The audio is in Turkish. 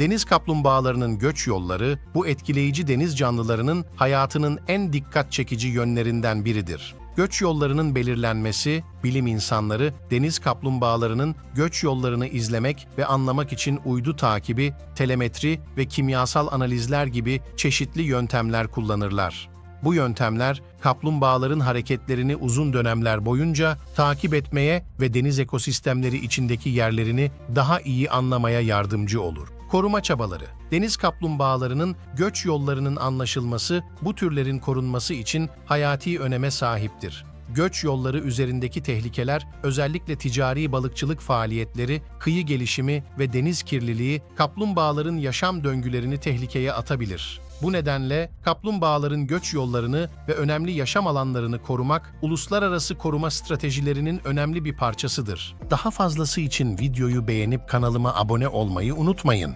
Deniz kaplumbağalarının göç yolları, bu etkileyici deniz canlılarının hayatının en dikkat çekici yönlerinden biridir. Göç yollarının belirlenmesi, bilim insanları deniz kaplumbağalarının göç yollarını izlemek ve anlamak için uydu takibi, telemetri ve kimyasal analizler gibi çeşitli yöntemler kullanırlar. Bu yöntemler kaplumbağaların hareketlerini uzun dönemler boyunca takip etmeye ve deniz ekosistemleri içindeki yerlerini daha iyi anlamaya yardımcı olur. Koruma çabaları Deniz kaplumbağalarının göç yollarının anlaşılması bu türlerin korunması için hayati öneme sahiptir. Göç yolları üzerindeki tehlikeler, özellikle ticari balıkçılık faaliyetleri, kıyı gelişimi ve deniz kirliliği kaplumbağaların yaşam döngülerini tehlikeye atabilir. Bu nedenle kaplumbağaların göç yollarını ve önemli yaşam alanlarını korumak, uluslararası koruma stratejilerinin önemli bir parçasıdır. Daha fazlası için videoyu beğenip kanalıma abone olmayı unutmayın.